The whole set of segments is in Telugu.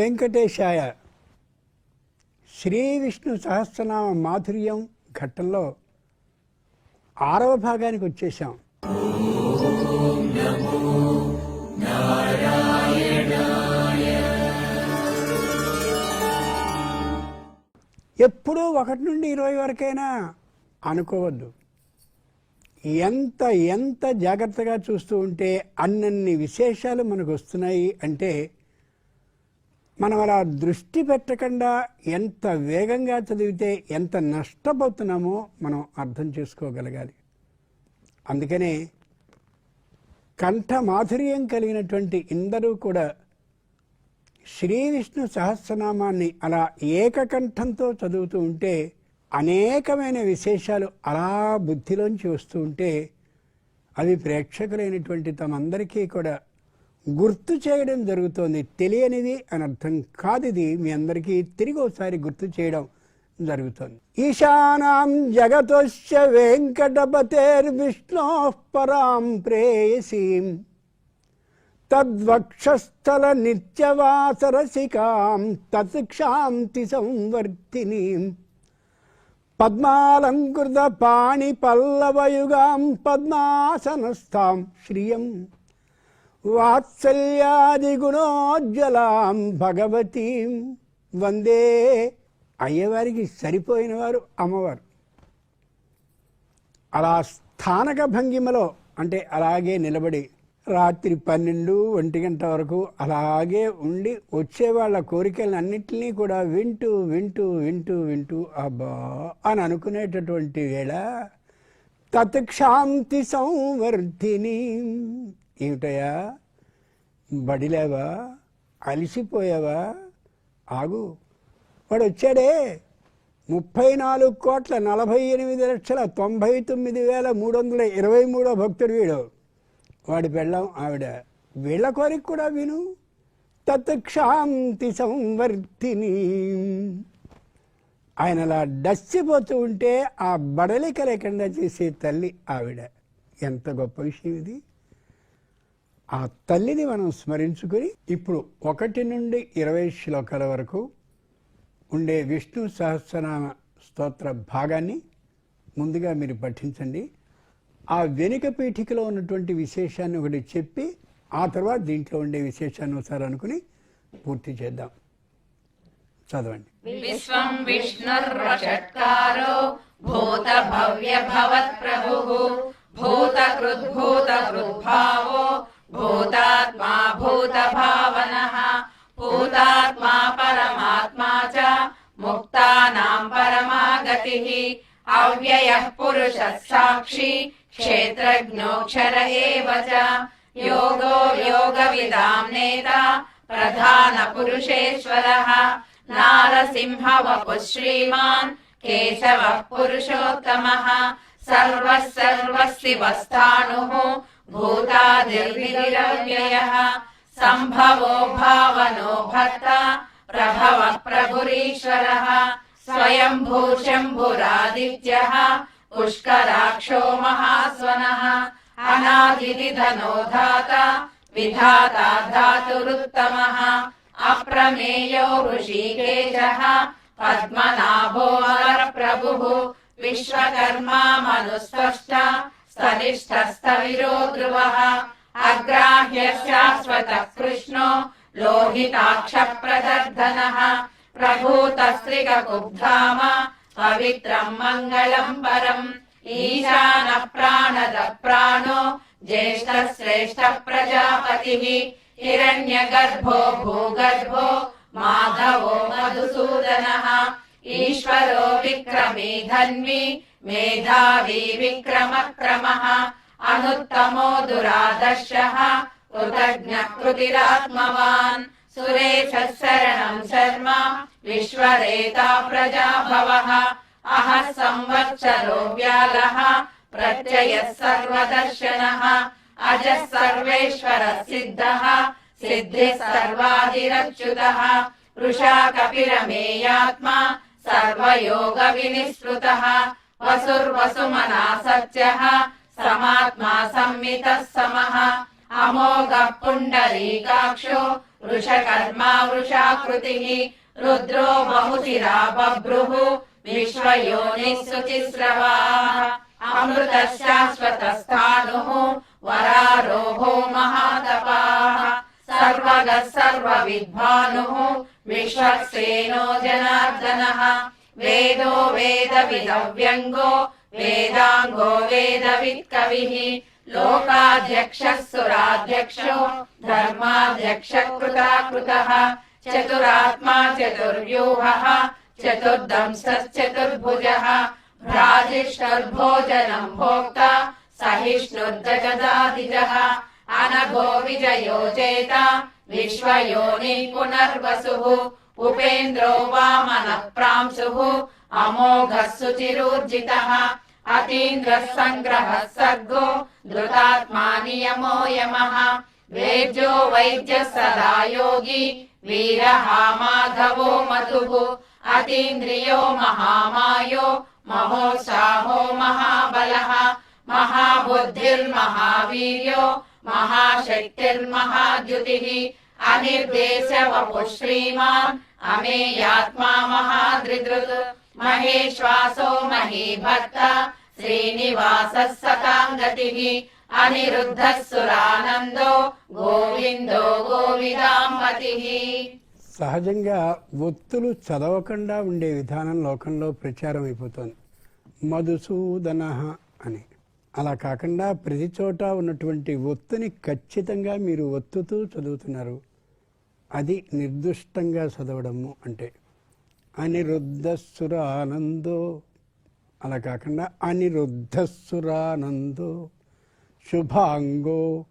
వెంకటేశాయ. శ్రీ విష్ణు సహస్రనామ మాధుర్యం ఘట్టంలో ఆరవ భాగానికి వచ్చేసాం ఎప్పుడూ ఒకటి నుండి ఇరవై వరకైనా అనుకోవద్దు. ఎంత ఎంత జాగ్రత్తగా చూస్తూ ఉంటే అన్నన్ని విశేషాలు మనకు వస్తున్నాయి అంటే మనం అలా దృష్టి పెట్టకుండా ఎంత వేగంగా చదివితే ఎంత నష్టపోతున్నామో మనం అర్థం చేసుకోగలగాలి. అందుకనే కంఠ మాధుర్యం కలిగినటువంటి ఇందరూ కూడా శ్రీ విష్ణు సహస్రనామాన్ని అలా ఏకకంఠంతో చదువుతూ ఉంటే అనేకమైన విశేషాలు అలా బుద్ధిలోంచి వస్తూ ఉంటే అవి ప్రేక్షకులైనటువంటి తమందరికీ కూడా గుర్తు చేయడం జరుగుతోంది. తెలియనిది అని అర్థం కాదు ఇది. మీ అందరికీ తిరిగి ఒకసారి గుర్తు చేయడం జరుగుతోంది. ఈశానాం జగతోశ్చ వెంకటపతేర్విష్ణో పరాం ప్రేయసీం తద్వక్షస్థల నిత్యవాసరసికాం తత్క్షాంతి సంవర్ధినీం పద్మాలంకృత పాణి పల్లవయుగాం పద్మాసనస్థాం. శ్రియం వాత్సల్యాదిగుణోజ్వలాం భగవతీం వందే. అయ్యవారికి సరిపోయిన వారు అమ్మవారు. అలా స్థానక భంగిమలో అంటే అలాగే నిలబడి రాత్రి పన్నెండు ఒంటి గంట వరకు అలాగే ఉండి వచ్చే వాళ్ళ కోరికలను అన్నింటినీ కూడా వింటూ వింటూ వింటూ వింటూ అబ్బా అని అనుకునేటటువంటి వేళ తత్క్షాంతి సంవర్ధిని ఏమిటయా బడిలేవా? అలిసిపోయావా? ఆగు. వాడు వచ్చాడే ముప్పై నాలుగు కోట్ల నలభై ఎనిమిది లక్షల తొంభై తొమ్మిది వేల మూడు వందల ఇరవై మూడో భక్తుడు వీడు. వాడి పెళ్ళం ఆవిడ. వీళ్ళ కోరిక కూడా విను. తత్క్షాంతి సంవర్తిని. ఆయన అలా డచ్చిపోతూ ఉంటే ఆ బడలిక లేకుండా చేసే తల్లి ఆవిడ. ఎంత గొప్ప విషయం ఇది. ఆ తల్లిని మనం స్మరించుకుని ఇప్పుడు ఒకటి నుండి ఇరవై శ్లోకాల వరకు ఉండే విష్ణు సహస్రనామ స్తోత్ర భాగాన్ని ముందుగా మీరు పఠించండి. ఆ వెనుక పీఠికలో ఉన్నటువంటి విశేషాన్ని ఒకటి చెప్పి ఆ తర్వాత దీంట్లో ఉండే విశేషాన్ని ఒకసారి అనుకుని పూర్తి చేద్దాం. చదవండి. విశ్వం భూత భవ్య భవత్ ప్రభు భూత కృద్భూత కృద్భావో मुक्तानाम् परमा गतिः अव्ययः पुरुषः साक्षी क्षेत्रज्ञोऽक्षर एव च योगो योगविदाम् नेता प्रधानपुरुषेश्वरः नारसिंहवपुः श्रीमान् केशवः पुरुषोत्तमः सर्वः सर्वशिवस्थाणुः भूतादिर्विरव्ययः सम्भवो भावनो भर्ता प्रभवः प्रभुरीश्वरः स्वयम्भू शम्भुरादित्यः पुष्कराक्षो महास्वनः अनादिनिधनो धाता विधाता धातुरुत्तमः अप्रमेयो ऋषिकेशः पद्मनाभो प्रभुः विश्वकर्मा मनुस्पष्ट स्तनिष्ठस्तविरो ध्रुवः अग्राह्य शाश्वतः कृष्णो लोहिताक्षप्रदर्धनः। प्रभूतस्त्रिगकुब्धाम पवित्रम् मङ्गलम् परम् ईशानः प्राणदः प्राणो ज्येष्ठश्रेष्ठः प्रजापतिः हिरण्यगर्भो भूगर्भो माधवो मधुसूदनः। ईश्वरो विक्रमी धन्वी मेधावी विक्रमक्रमः। अनुत्तमो दुरादर्शः कृतज्ञः कृतिरात्मवान् सुरेशः शरणम् शर्म विश्वरेता प्रजाभवः अहः संवत्सरो व्यालः प्रत्ययः सर्वदर्शनः अजः सर्वेश्वरः सिद्धः सिद्धिः सर्वादिरच्युतः वृषा कपिरमेयात्मा सर्वयोगविनिःस्पृतः वसुर्वसुमना सत्यः समात्मा संमितः समः अमोघः पुण्डरीकाक्षो वृषकर्मा वृषाकृतिः रुद्रो बहुशिरा बभ्रुः विश्वयोनिः सुचिस्रवाः अमृतशाश्वतस्थानुः वरारोहो महातपाः सर्वगः सर्वविद्भानुः विश्वक्सेनो जनार्दनः वेदो वेदविदव्यङ्गो वेदाङ्गो वेदवित्कविः వేదవిత్కవిः లోకాధ్యక్షः సురాధ్యక్షో ధర్మాధ్యక్ష కృతాకృతः చతురాత్మా చతుర్వ్యూహः చతుర్దంశ్చతుర్భుజः భ్రాజిష్ఠుర్భోజనం భోక్త సహిష్ణుర్జగదాదిజः అనఘో విజయో చేత విశ్వయోని పునర్వసుः ఉపేంద్రో వామన ప్రాంశుः అమోఘः अतीन्द्रः सङ्ग्रहः सर्गो धृतात्मा नियमो यमः। वेद्यो वैद्यः सदा योगी वीरः माधवो मधुः। अतीन्द्रियो महामायो महोत्साहो महाबलः। महाबुद्धिर्महावीर्यो, महाशक्तिर्महाद्युतिः। अनिर्देशवपुः श्रीमान् अमेयात्मा महादृदृत् महेश्वासो महीभक्ता శ్రీనివాస సతాంగతిः అనిరుద్ధ సురానందో గోవిందో గోవిదాంబతిः సహజంగా ఒత్తులు చదవకుండా ఉండే విధానం లోకంలో ప్రచారం అయిపోతుంది మధుసూదన అని. అలా కాకుండా ప్రతి చోట ఉన్నటువంటి ఒత్తుని ఖచ్చితంగా మీరు ఒత్తుతూ చదువుతున్నారు. అది నిర్దుష్టంగా చదవడము అంటే. అనిరుద్ధసురానందో అలా కాకుండా అనిరుద్ధస్సురానందో శుభాంగో.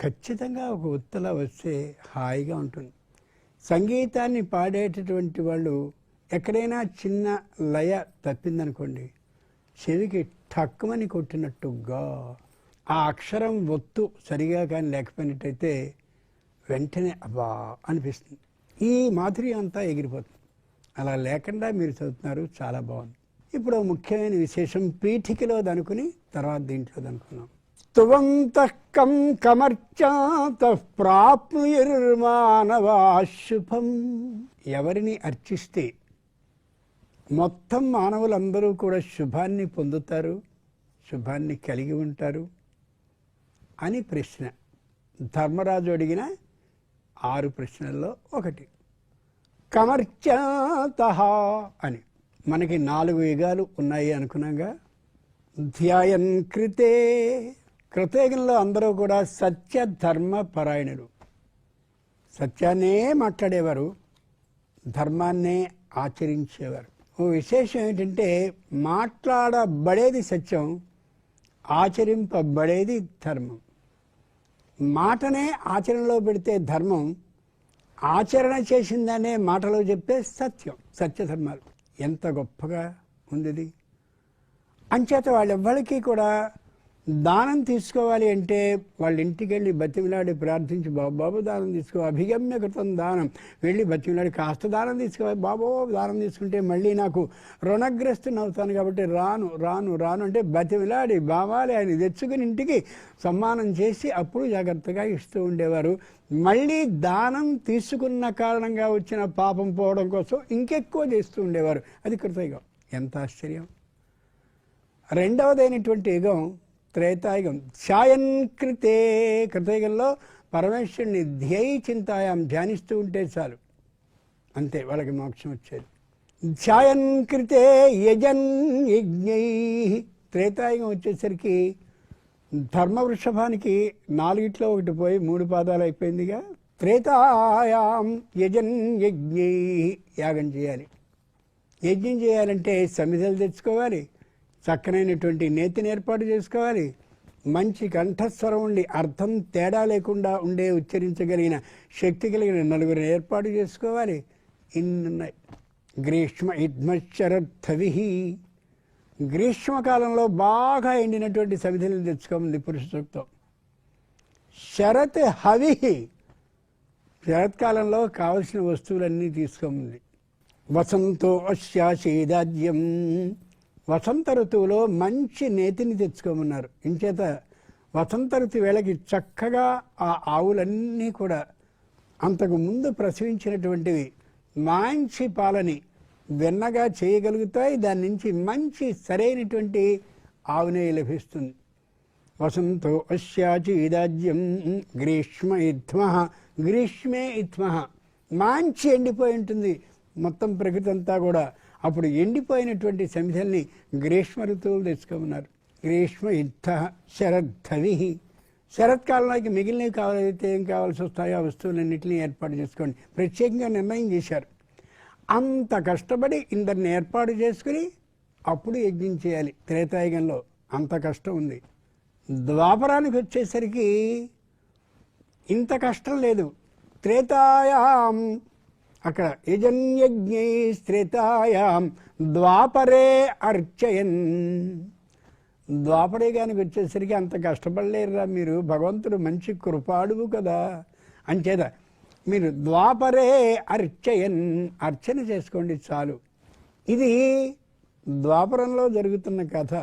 ఖచ్చితంగా ఒక ఉత్తల వస్తే హాయిగా ఉంటుంది. సంగీతాన్ని పాడేటటువంటి వాళ్ళు ఎక్కడైనా చిన్న లయ తప్పిందనుకోండి చెవికి ఠక్కుమని కొట్టినట్టుగా ఆ అక్షరం ఒత్తు సరిగా కానీ లేకపోయినట్టయితే వెంటనే అబ్బా అనిపిస్తుంది. ఈ మాధుర్యం అంతా ఎగిరిపోతుంది. అలా లేకుండా మీరు చదువుతున్నారు చాలా బాగుంది. ఇప్పుడు ముఖ్యమైన విశేషం పీఠికలో దనుకుని తర్వాత దీంట్లో దనుకున్నాం. తువంతకం కమర్చాత ప్రాప్నుర్మానవా శుభం ఎవరిని అర్చిస్తే మొత్తం మానవులందరూ కూడా శుభాన్ని పొందుతారు శుభాన్ని కలిగి ఉంటారు అని ప్రశ్న. ధర్మరాజు అడిగిన ఆరు ప్రశ్నల్లో ఒకటి. కమర్చాత అని. మనకి నాలుగు యుగాలు ఉన్నాయి అనుకున్నాగా. ధ్యాయన్ కృతే కృతయుగంలో అందరూ కూడా సత్య ధర్మ పరాయణులు. సత్యాన్నే మాట్లాడేవారు ధర్మాన్నే ఆచరించేవారు. ఓ విశేషం ఏంటంటే మాట్లాడబడేది సత్యం ఆచరింపబడేది ధర్మం. మాటనే ఆచరణలో పెడితే ధర్మం ఆచరణ చేసిందనే మాటలో చెప్తే సత్యం సత్యధర్మాలు ఎంత గొప్పగా ఉంది అంచేత వాళ్ళెవ్వరికీ కూడా దానం తీసుకోవాలి అంటే వాళ్ళ ఇంటికి వెళ్ళి బతిమిలాడి ప్రార్థించి బాబు బాబు దానం తీసుకో అభిగమ్య కృతం దానం. వెళ్ళి బతిమిలాడి కాస్త దానం తీసుకోవాలి. బాబో దానం తీసుకుంటే మళ్ళీ నాకు రుణగ్రస్తుని అవుతాను కాబట్టి రాను రాను రాను. అంటే బతిమిలాడి బావాలి ఆయన తెచ్చుకుని ఇంటికి సమ్మానం చేసి అప్పుడు జాగ్రత్తగా ఇస్తూ ఉండేవారు. మళ్ళీ దానం తీసుకున్న కారణంగా వచ్చిన పాపం పోవడం కోసం ఇంకెక్కువ చేస్తూ ఉండేవారు. అది కృతయుగం. ఎంత ఆశ్చర్యం. రెండవదైనటువంటి యుగం త్రేతాయుగం. ఛాయన్ కృతే కృతయుగంలో పరమేశ్వరుని ధ్యేయ చింతాయాం ధ్యానిస్తూ ఉంటే చాలు. అంతే వాళ్ళకి మోక్షం వచ్చేది. ఛాయన్ కృతే యజన్ యజ్ఞై. త్రేతాయుగం వచ్చేసరికి ధర్మ వృషభానికి నాలుగిట్లో ఒకటి పోయి మూడు పాదాలు అయిపోయిందిగా. త్రేతాయాం యజన్ యజ్ఞై. యాగం చేయాలి. యజ్ఞం చేయాలంటే సమిధలు తెచ్చుకోవాలి. చక్కనైనటువంటి నేతిని ఏర్పాటు చేసుకోవాలి. మంచి కంఠస్వరం ఉండి అర్థం తేడా లేకుండా ఉండే ఉచ్చరించగలిగిన శక్తి కలిగిన నలుగురిని ఏర్పాటు చేసుకోవాలి. ఇన్ని గ్రీష్మ ఇద్మశరద్ధవి గ్రీష్మకాలంలో బాగా ఎండినటువంటి సమిధులను తెచ్చుకోమంది పురుష సూక్తం. శరత్ హవి శరత్కాలంలో కావలసిన వస్తువులన్నీ తీసుకోమంది. వసంతో అశ్యాశీదాద్యం. వసంత ఋతువులో మంచి నేతిని తెచ్చుకోమన్నారు. ఇంచేత వసంత ఋతు వేళకి చక్కగా ఆ ఆవులన్నీ కూడా అంతకు ముందు ప్రసవించినటువంటివి మంచి పాలని వెన్నగా చేయగలుగుతాయి. దాని నుంచి మంచి సరైనటువంటి ఆవునే లభిస్తుంది. వసంతో అశ్యాచీదాజ్యం గ్రీష్మ ఇత్మ గ్రీష్మే ఇత్మ మంచి ఎండిపోయి ఉంటుంది. మొత్తం ప్రకృతి అంతా కూడా అప్పుడు ఎండిపోయినటువంటి సమిధల్ని గ్రీష్మ ఋతువులు తెచ్చుకోమన్నారు. గ్రీష్మ ఇత్త శరద్ధవి శరత్కాలంలోకి మిగిలినవి కావాలైతే ఏం కావాల్సి వస్తాయో ఆ వస్తువులన్నింటినీ ఏర్పాటు చేసుకోండి. ప్రత్యేకంగా నిర్ణయం చేశారు. అంత కష్టపడి ఇందరిని ఏర్పాటు చేసుకుని అప్పుడు యజ్ఞం చేయాలి. త్రేతాయుగంలో అంత కష్టం ఉంది. ద్వాపరానికి వచ్చేసరికి ఇంత కష్టం లేదు. త్రేతాయాం అక్కడ యజన్యజ్ఞై త్రేతాయాం ద్వాపరే అర్చయన్. ద్వాపరే కానీ వచ్చేసరికి అంత కష్టపడలేరురా మీరు భగవంతుడు మంచి కృపాడువు కదా. అంచేత మీరు ద్వాపరే అర్చయన్ అర్చన చేసుకోండి చాలు. ఇది ద్వాపరంలో జరుగుతున్న కథ.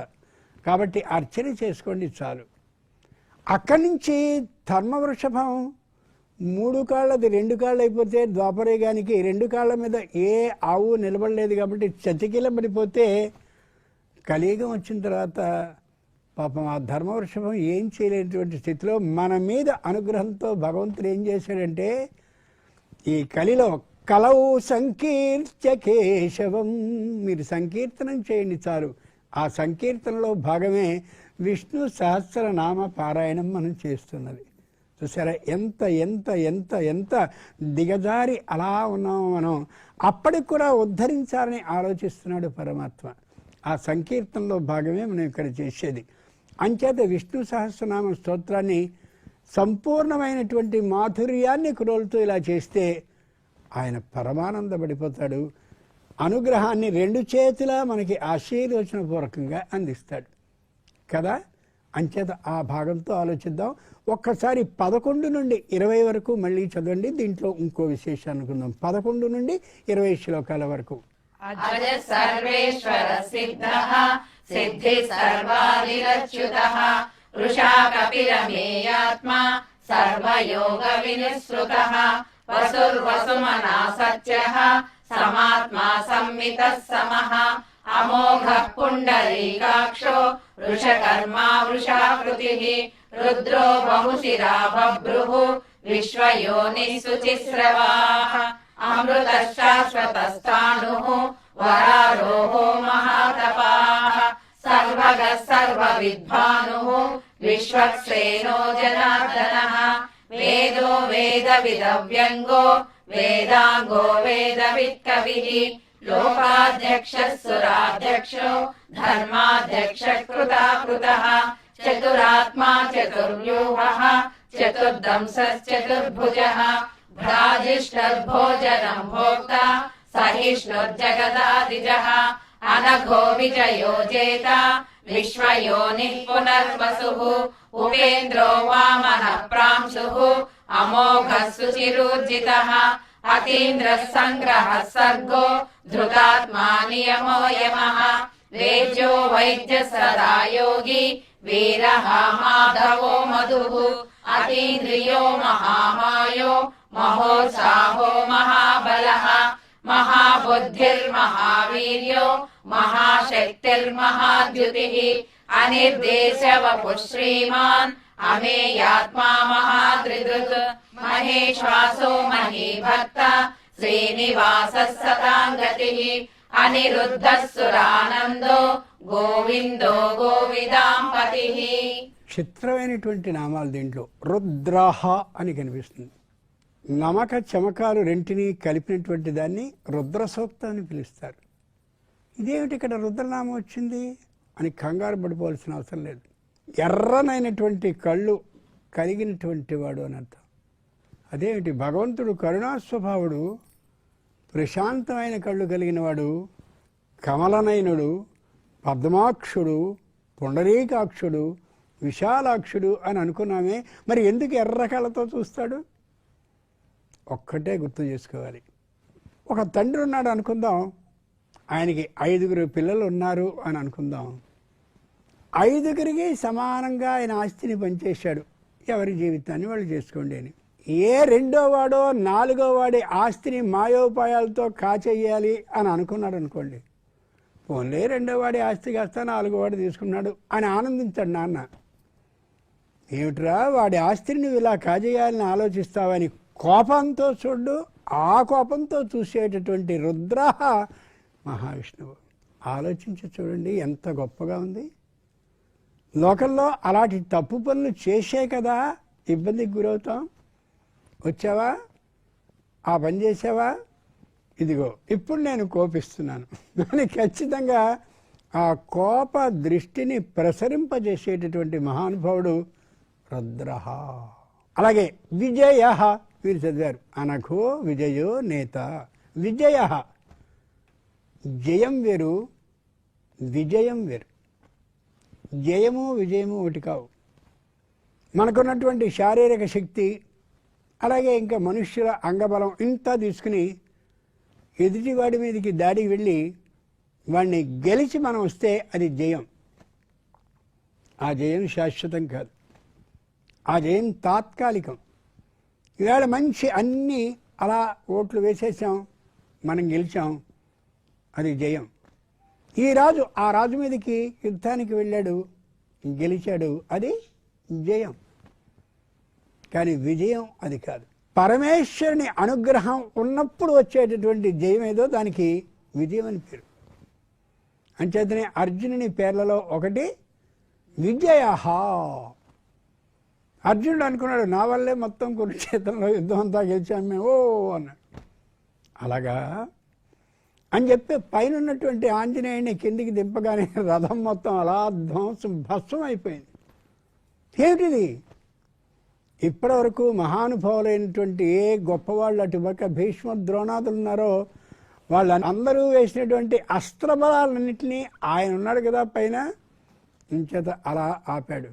కాబట్టి అర్చన చేసుకోండి చాలు. అక్కడి నుంచి ధర్మవృషభం మూడు కాళ్ళది రెండు కాళ్ళు అయిపోతే ద్వాపరేగానికి రెండు కాళ్ళ మీద ఏ ఆవు నిలబడలేదు కాబట్టి చతికిలబడిపోతే కలియుగం వచ్చిన తర్వాత పాపం ఆ ధర్మవృషభం ఏం చేయలేనటువంటి స్థితిలో మన మీద అనుగ్రహంతో భగవంతుడు ఏం చేశాడంటే ఈ కలిలో కలవు సంకీర్త్య కేశవం. మీరు సంకీర్తనం చేయండి చాలు. ఆ సంకీర్తనలో భాగమే విష్ణు సహస్రనామ పారాయణం మనం చేస్తున్నది. చూసారా ఎంత ఎంత ఎంత ఎంత దిగజారి అలా ఉన్నామో మనం. అప్పటికి కూడా ఉద్ధరించాలని ఆలోచిస్తున్నాడు పరమాత్మ. ఆ సంకీర్తనలో భాగమే మనం ఇక్కడ చేసేది. అంచేత విష్ణు సహస్రనామ స్తోత్రాన్ని సంపూర్ణమైనటువంటి మాధుర్యాన్ని కురోలుతూ ఇలా చేస్తే ఆయన పరమానందపడిపోతాడు. అనుగ్రహాన్ని రెండు చేతులా మనకి ఆశీర్వచన పూర్వకంగా అందిస్తాడు. కదా? అంచేత ఆ భాగంతో ఆలోచిద్దాం. ఒక్కసారి పదకొండు నుండి ఇరవై వరకు మళ్ళీ చదవండి. దీంట్లో ఇంకో విశేషం అనుకుందాం. పదకొండు నుండి ఇరవై శ్లోకాల వరకు. సర్వయోగ వినిసృత వసుర్వసుమనా సత్య సమాత్మా సంమిత సమః అమోఘ పుండరీకాక్షో వృషకర్మా వృషాకృతి రుద్రో బహుశిరా బభ్రుః విశ్వయోనిः శుచిస్రవాः అమృత శాశ్వతస్థాణుః వరారోహో మహాతపాः సర్వగ సర్వవిద్వానుः విశ్వక్సేనో జనార్దనः వేదో వేద విదవ్యంగో వేదాంగో వేదవిత్ కవిः లోకాధ్యక్ష సురాధ్యక్షో ధర్మాధ్యక్ష కృతా కృతः చతురాత్మా చతుర్వ్యూహः చతుర్దంశశ్చతుర్భుజः భ్రాజిష్టభోజనం భోక్తా సహిష్ణుర్జగదాదిజः అనఘో విజయో జేత విశ్వయోనిः పునర్వసుः ఉపేంద్రో వామన अतीन्द्रः सङ्ग्रहः सर्गो धृतात्मा नियमो यमः। वेद्यो वैद्य सदा योगी वीरः माधवो मधुः। अतीन्द्रियो महामायो महोत्साहो महाबलः। महाबुद्धिर्महावीर्यो महाशक्तिर्महाद्युतिः। अनिर्देशवपुः श्रीमान् మహాశక్తిర్మహాద్యుతిः అనిర్దేశవపు శ్రీమాన్ అమేయాత్మా మహాత్రిదృక్ మహేశ్వాసో శ్రీనివాస సతాంగతి అనిరుద్ధ సురానందో గోవిందో గోవిదాంపతి చిత్రమైనటువంటి నామాలు దీంట్లో రుద్రాహ అని కనిపిస్తుంది. నమక చమకాలు రెంటిని కలిపినటువంటి దాన్ని రుద్ర సూక్త అని పిలుస్తారు. ఇదేమిటి ఇక్కడ రుద్రనామం వచ్చింది? అని కంగారు పడిపోవాల్సిన అవసరం లేదు. ఎర్రనైనటువంటి కళ్ళు కలిగినటువంటి వాడు అని అర్థం. అదేమిటి? భగవంతుడు కరుణా స్వభావుడు ప్రశాంతమైన కళ్ళు కలిగినవాడు కమలనయనుడు పద్మాక్షుడు పుండరీకాక్షుడు విశాలాక్షుడు అని అనుకున్నామే. మరి ఎందుకు ఎర్ర కళ్ళతో చూస్తాడు? ఒక్కటే గుర్తు చేసుకోవాలి. ఒక తండ్రి ఉన్నాడు అనుకుందాం. ఆయనకి ఐదుగురు పిల్లలు ఉన్నారు అని అనుకుందాం. ఐదుగురికి సమానంగా ఆయన ఆస్తిని పనిచేశాడు ఎవరి జీవితాన్ని వాళ్ళు చేసుకోండి అని. ఏ రెండో వాడో నాలుగో వాడి ఆస్తిని మాయోపాయాలతో కాచేయాలి అని అనుకున్నాడు అనుకోండి. ఓన్లీ రెండో వాడి ఆస్తి కాస్త నాలుగో వాడు తీసుకున్నాడు అని ఆనందించాడు నాన్న. ఏమిట్రా వాడి ఆస్తిని నువ్వు ఇలా కాజేయాలని ఆలోచిస్తావని కోపంతో చూడు ఆ కోపంతో చూసేటటువంటి రుద్ర మహావిష్ణువు. ఆలోచించి చూడండి ఎంత గొప్పగా ఉంది. లోకల్లో అలాంటి తప్పు పనులు చేసే కదా ఇబ్బందికి గురవుతాం. వచ్చావా? ఆ పని చేసావా? ఇదిగో ఇప్పుడు నేను కోపిస్తున్నాను. అని ఖచ్చితంగా ఆ కోప దృష్టిని ప్రసరింపజేసేటటువంటి మహానుభావుడు రుద్ర అలాగే విజయ వీరు చదివారు అనఘో విజయో నేత. విజయ జయం వేరు విజయం వేరు. జయము విజయము ఒకటి కావు. మనకున్నటువంటి శారీరక శక్తి అలాగే ఇంకా మనుష్యుల అంగబలం ఇంత తీసుకుని ఎదుటివాడి మీదకి దాడికి వెళ్ళి వాడిని గెలిచి మనం వస్తే అది జయం. ఆ జయం శాశ్వతం కాదు. ఆ జయం తాత్కాలికం. ఈవేళ మంచి అన్నీ అలా ఓట్లు వేసేసాం మనం గెలిచాం అది జయం. ఈ రాజు ఆ రాజు మీదకి యుద్ధానికి వెళ్ళాడు గెలిచాడు. అది జయం కానీ విజయం అది కాదు. పరమేశ్వరుని అనుగ్రహం ఉన్నప్పుడు వచ్చేటటువంటి జయం ఏదో దానికి విజయం అని పేరు. అంచేతనే అర్జునుని పేర్లలో ఒకటి విజయహా. అర్జునుడు అనుకున్నాడు నా వల్లే మొత్తం కురుక్షేత్రంలో యుద్ధం అంతా గెలిచాను మేము ఓ అన్నాడు. అలాగా అని చెప్పి పైన ఉన్నటువంటి ఆంజనేయుని కిందికి దింపగానే రథం మొత్తం అలా ధ్వంసం భస్వం అయిపోయింది. ఏమిటిది? ఇప్పటివరకు మహానుభావులైనటువంటి ఏ గొప్పవాళ్ళు అటుపక్క భీష్మ ద్రోణాదులు ఉన్నారో వాళ్ళని అందరూ వేసినటువంటి అస్త్రబలాలన్నింటినీ ఆయన ఉన్నాడు కదా పైన ఇంచేత అలా ఆపాడు.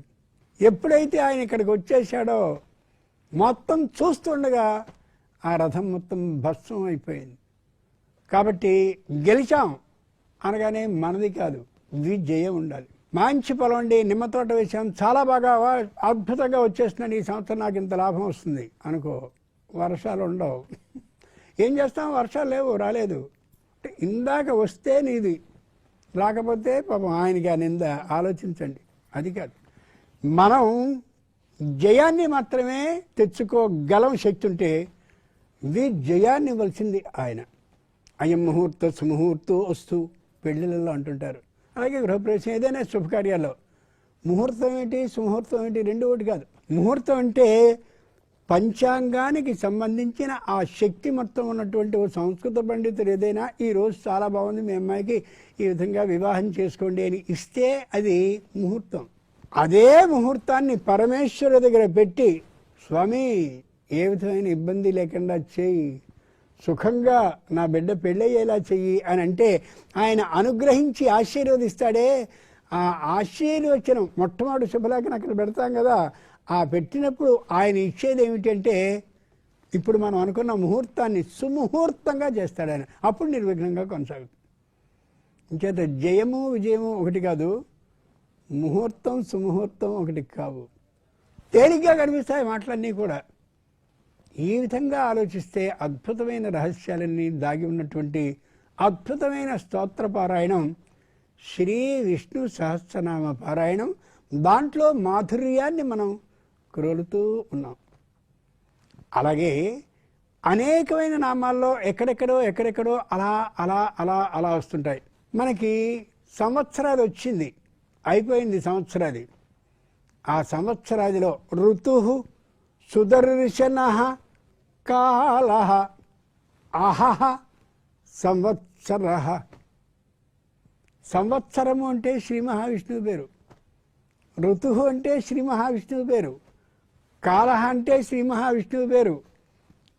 ఎప్పుడైతే ఆయన ఇక్కడికి వచ్చేసాడో మొత్తం చూస్తుండగా ఆ రథం మొత్తం భస్వం అయిపోయింది. కాబట్టి గెలిచాం అనగానే మనది కాదు విజయం ఉండాలి. మంచి పొలం ఉండి నిమ్మ తోట వేసాం చాలా బాగా అద్భుతంగా వచ్చేస్తున్నాను ఈ సంవత్సరం నాకు ఇంత లాభం వస్తుంది అనుకో. వర్షాలు ఉండవు. ఏం చేస్తాం? వర్షాలు లేవు రాలేదు. ఇందాక వస్తే నీది రాకపోతే పాపం ఆయనకి ఆ నింద ఆలోచించండి. అది కాదు. మనం జయాన్ని మాత్రమే తెచ్చుకోగలం శక్తి ఉంటే విజయాన్ని ఇవ్వాల్సింది ఆయన. అయం ముహూర్త సుముహూర్తం వస్తూ పెళ్ళిళ్ళలో అంటుంటారు. అలాగే గృహప్రవేశం ఏదైనా శుభకార్యాల్లో. ముహూర్తం ఏంటి? సుముహూర్తం ఏంటి? రెండు ఒకటి కాదు. ముహూర్తం అంటే పంచాంగానికి సంబంధించిన ఆ శక్తి మొత్తం ఉన్నటువంటి ఓ సంస్కృత పండితుడు ఏదైనా ఈ రోజు చాలా బాగుంది మీ అమ్మాయికి ఈ విధంగా వివాహం చేసుకోండి అని ఇస్తే అది ముహూర్తం. అదే ముహూర్తాన్ని పరమేశ్వరు దగ్గర పెట్టి స్వామి ఏ విధమైన ఇబ్బంది లేకుండా చేయి సుఖంగా నా బిడ్డ పెళ్ళయ్యేలా చెయ్యి అని అంటే ఆయన అనుగ్రహించి ఆశీర్వదిస్తాడే. ఆ ఆశీర్వచనం మొట్టమొదటి శుభలేఖను అక్కడ పెడతాం కదా. ఆ పెట్టినప్పుడు ఆయన ఇచ్చేది ఏమిటంటే ఇప్పుడు మనం అనుకున్న ముహూర్తాన్ని సుముహూర్తంగా చేస్తాడు ఆయన. అప్పుడు నిర్విఘ్నంగా కొనసాగుతుంది. ఇంకేత జయము విజయము ఒకటి కాదు ముహూర్తం సుముహూర్తం ఒకటి కావు. తేలిగ్గా కనిపిస్తాయి మాటలన్నీ కూడా. ఈ విధంగా ఆలోచిస్తే అద్భుతమైన రహస్యాలన్నీ దాగి ఉన్నటువంటి అద్భుతమైన స్తోత్ర పారాయణం శ్రీ విష్ణు సహస్రనామ పారాయణం. దాంట్లో మాధుర్యాన్ని మనం క్రోలుతూ ఉన్నాం. అలాగే అనేకమైన నామాల్లో ఎక్కడెక్కడో ఎక్కడెక్కడో అలా అలా అలా అలా వస్తుంటాయి. మనకి సంవత్సరాలు వచ్చింది అయిపోయింది సంవత్సరాది. ఆ సంవత్సరాదిలో ఋతు సుదర్శన కాల అహహ సంవత్సర. సంవత్సరము అంటే శ్రీ మహావిష్ణువు పేరు. ఋతు అంటే శ్రీ మహావిష్ణువు పేరు. కాల అంటే శ్రీ మహావిష్ణువు పేరు.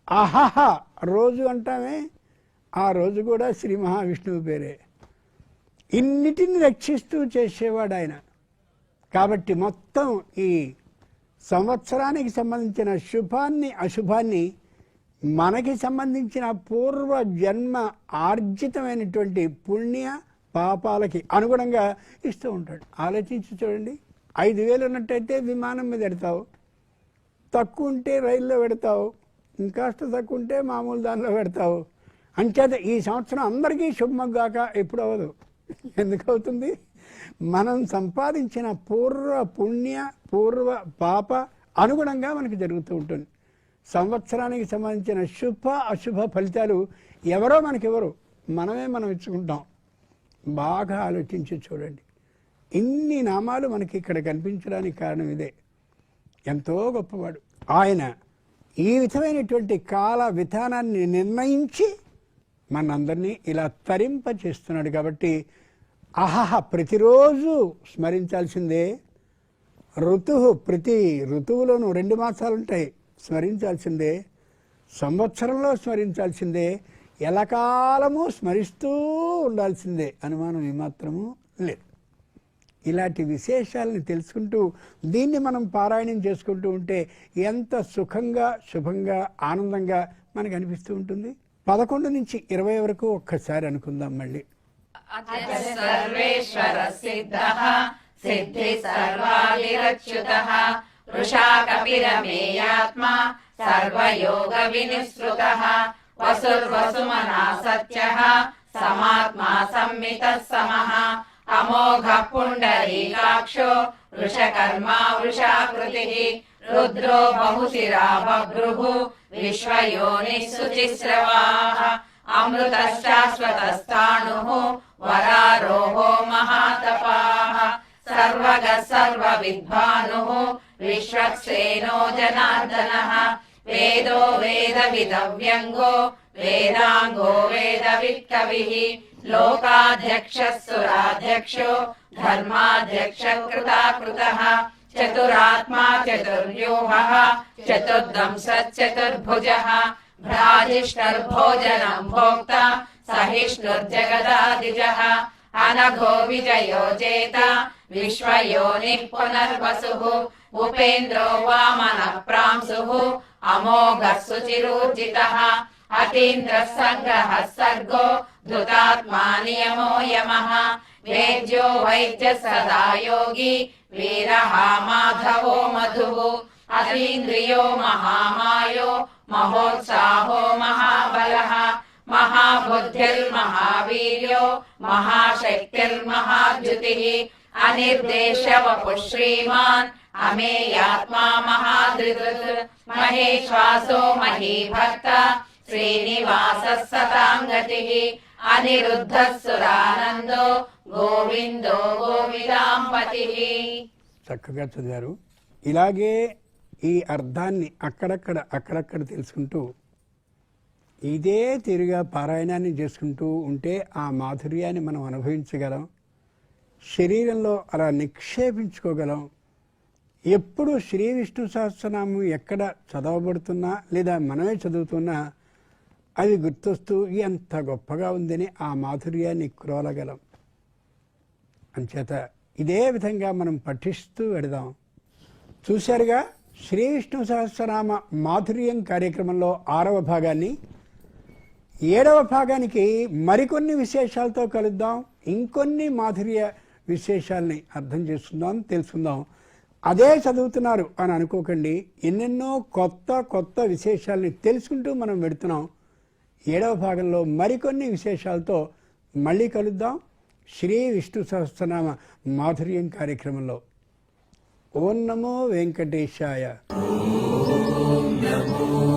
అహహ రోజు అంటామే ఆ రోజు కూడా శ్రీ మహావిష్ణువు పేరే. ఇన్నిటిని రక్షిస్తూ చేసేవాడు ఆయన. కాబట్టి మొత్తం ఈ సంవత్సరానికి సంబంధించిన శుభాన్ని అశుభాన్ని మనకి సంబంధించిన పూర్వ జన్మ ఆర్జితమైనటువంటి పుణ్య పాపాలకి అనుగుణంగా ఇస్తూ ఉంటాడు. ఆలోచించి చూడండి. ఐదు వేలు ఉన్నట్టయితే విమానం మీద పెడతావు తక్కువ ఉంటే రైల్లో పెడతావు. ఇంకాస్త తక్కువ ఉంటే మామూలు దానిలో పెడతావు. అంచేత ఈ సంవత్సరం అందరికీ శుభమగ్గాక ఎప్పుడు అవ్వదు. ఎందుకవుతుంది మనం సంపాదించిన పూర్వ పుణ్య పూర్వ పాప అనుగుణంగా మనకి జరుగుతూ ఉంటుంది. సంవత్సరానికి సంబంధించిన శుభ అశుభ ఫలితాలు ఎవరో మనకెవరు. మనమే మనం ఇచ్చుకుంటాం. బాగా ఆలోచించి చూడండి. ఇన్ని నామాలు మనకి ఇక్కడ కనిపించడానికి కారణం ఇదే. ఎంతో గొప్పవాడు. ఆయన ఈ విధమైనటువంటి కాల విధానాన్ని నిర్ణయించి మనందరినీ ఇలా తరింప చేస్తున్నాడు కాబట్టి అహహ ప్రతిరోజు స్మరించాల్సిందే. ఋతువు ప్రతి ఋతువులోనూ రెండు మాసాలు ఉంటాయి స్మరించాల్సిందే సంవత్సరంలో స్మరించాల్సిందే ఎలకాలము స్మరిస్తూ ఉండాల్సిందే అనుమానం ఏమాత్రము లేదు. ఇలాంటి విశేషాలని తెలుసుకుంటూ దీన్ని మనం పారాయణం చేసుకుంటూ ఉంటే ఎంత సుఖంగా శుభంగా ఆనందంగా మనకు అనిపిస్తూ ఉంటుంది? పదకొండు నుంచి ఇరవై వరకు ఒక్కసారి అనుకుందాం మళ్ళీ. वृषा कपिरमेयात्मा सर्वयोग विनिःसृतः वसुर्वसुमना सत्यः समात्मा संमितः समः अमोघः पुण्डरीकाक्षो वृषकर्मा वृषाकृतिः रुद्रो बहुशिरा बभ्रुः विश्वयोनिः शुचिस्रवाः अमृतश्शाश्वतस्थाणुः वरारोहो महातपाः सर्वगः सर्वविद्वानुः विश्वक्सेनो जनार्दनः वेदो वेदविदव्यङ्गो वेदाङ्गो वेदवित्कविः लोकाध्यक्षः सुराध्यक्षो धर्माध्यक्षकृताकृतः चतुरात्मा चतुर्व्यूहः चतुर्दंशश्चतुर्भुजः भ्राजिष्णुर्भोजनम् भोक्ता सहिष्णुर्जगदादिजः अनघो विजयो जेत विश्वयोनिः पुनर्वसुः उपेन्द्रो वामनः प्रांसुः अमोघः सुचिरूर्जितः अतीन्द्रः सङ्ग्रहः सर्गो धृतात्मा नियमो यमः वेद्यो वैद्यः सदा योगी वीरः माधवो मधुः अतीन्द्रियो महामायो महोत्साहो महाबलः महाबुद्धिर्महावीर्यो महाशक्तिर्महाद्युतिः अनिर्देशवपुः श्रीमान् अमेयात्मा महाधृतृत् महेश्वासो महीभक्त श्रीनिवासः सतां गतिः अनिरुद्धः सुरानन्दो गोविन्दो गोविदाम्पतिः చక్కగా చదివారు ఇలాగే ఈ అర్థాన్ని అక్కడక్కడ అక్కడక్కడ తెలుసుకుంటూ ఇదే తిరిగా పారాయణాన్ని చేసుకుంటూ ఉంటే ఆ మాధుర్యాన్ని మనం అనుభవించగలం. శరీరంలో అలా నిక్షేపించుకోగలం. ఎప్పుడు శ్రీ విష్ణు సహస్రనామం ఎక్కడ చదవబడుతున్నా లేదా మనమే చదువుతున్నా అది గుర్తొస్తూ ఎంత గొప్పగా ఉందని ఆ మాధుర్యాన్ని క్రోలగలం అంచేత ఇదే విధంగా మనం పఠిస్తూ వెడదాం చూశారుగా శ్రీ విష్ణు సహస్రనామ మాధుర్యం కార్యక్రమంలో ఆరవ భాగాన్ని ఏడవ భాగానికి మరికొన్ని విశేషాలతో కలుద్దాం. ఇంకొన్ని మాధుర్య విశేషాల్ని అర్థం చేసుకుందాం తెలుసుకుందాం. అదే చదువుతున్నారు అని అనుకోకండి. ఎన్నెన్నో కొత్త కొత్త విశేషాల్ని తెలుసుకుంటూ మనం పెడుతున్నాం ఏడవ భాగంలో మరికొన్ని విశేషాలతో మళ్ళీ కలుద్దాం. శ్రీ విష్ణు సహస్రనామ మాధుర్యం కార్యక్రమంలో. ఓం నమో వెంకటేశాయ. నమో